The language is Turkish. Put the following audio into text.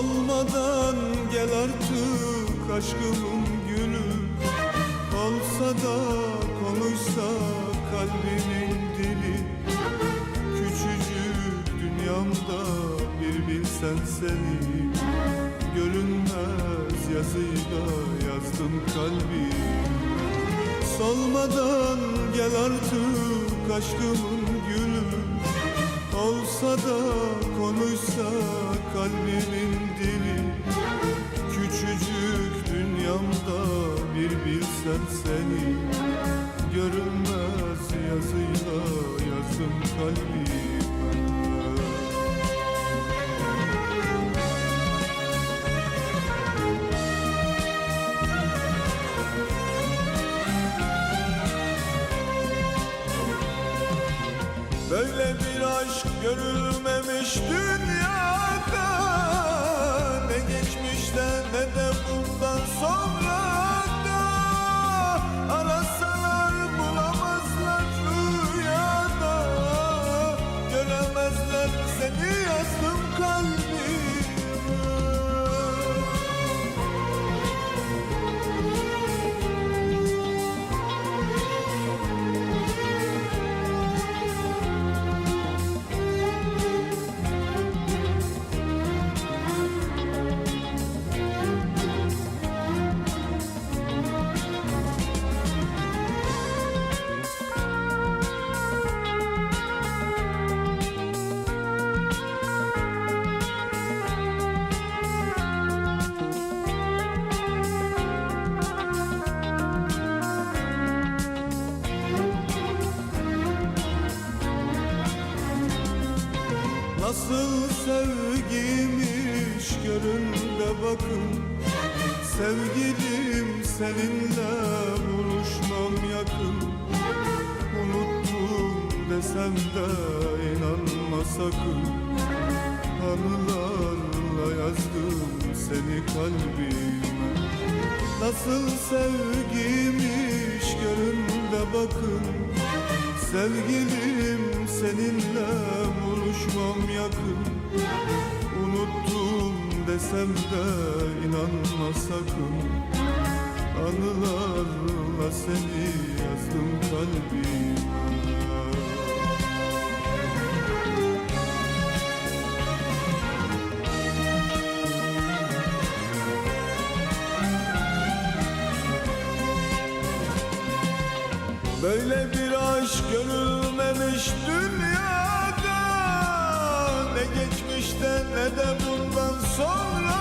Solmadan gel artık aşkımın gülü. Olsa da konuşsa kalbimin dili. Küçücük dünyamda bir bilsen seni. Görünmez yazıyla yazdım kalbi. Solmadan gel artık aşkımın gülü. Olsa da konuşsa kalbimin bilsen seni Görünmez yazıyla yazdım kalbime Böyle bir aşk görülmemiş dünyada. Ne geçmişte ne de bundan sonra Nasıl sevgiymiş görün bakın. Sevgilim seninle buluşmam yakın. Unuttum desem de inanma sakın. Anılarla yazdım seni kalbime. Nasıl sevgiymiş görün bakın Sevgilim seninle buluşmam yakın. Unuttum desem de inanma sakın. Anılarla seni yazdım kalbime. Böyle bir aşk görülmemiş dünyada. Ne geçmişte ne de bundan sonra